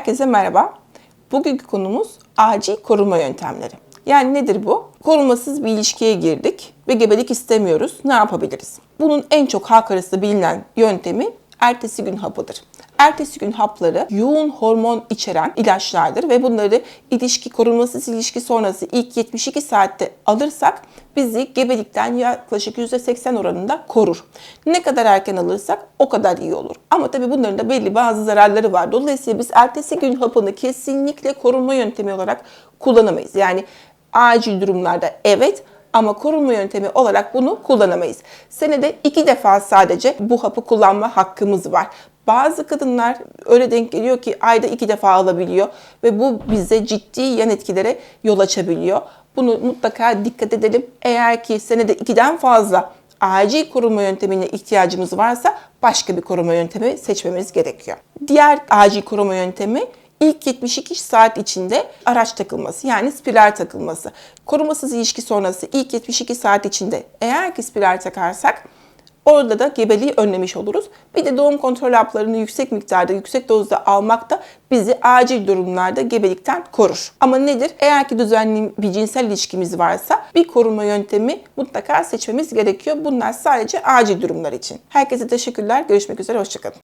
Herkese merhaba. Bugünkü konumuz acil koruma yöntemleri. Yani nedir bu? Korumasız bir ilişkiye girdik ve gebelik istemiyoruz. Ne yapabiliriz? Bunun en çok halk arasında bilinen yöntemi ertesi gün hapıdır. Ertesi gün hapları yoğun hormon içeren ilaçlardır ve bunları ilişki korumasız ilişki sonrası ilk 72 saatte alırsak bizi gebelikten yaklaşık %80 oranında korur. Ne kadar erken alırsak o kadar iyi olur. Ama tabii bunların da belli bazı zararları var. Dolayısıyla biz ertesi gün hapını kesinlikle korunma yöntemi olarak kullanamayız. Yani acil durumlarda evet ama korunma yöntemi olarak bunu kullanamayız. Senede iki defa sadece bu hapı kullanma hakkımız var. Bazı kadınlar öyle denk geliyor ki ayda iki defa alabiliyor ve bu bize ciddi yan etkilere yol açabiliyor. Bunu mutlaka dikkat edelim. Eğer ki senede ikiden fazla acil koruma yöntemine ihtiyacımız varsa başka bir koruma yöntemi seçmemiz gerekiyor. Diğer acil koruma yöntemi ilk 72 saat içinde araç takılması yani spiral takılması. Korumasız ilişki sonrası ilk 72 saat içinde eğer ki spiral takarsak orada da gebeliği önlemiş oluruz. Bir de doğum kontrol haplarını yüksek miktarda, yüksek dozda almak da bizi acil durumlarda gebelikten korur. Ama nedir? Eğer ki düzenli bir cinsel ilişkimiz varsa bir koruma yöntemi mutlaka seçmemiz gerekiyor. Bunlar sadece acil durumlar için. Herkese teşekkürler. Görüşmek üzere. Hoşçakalın.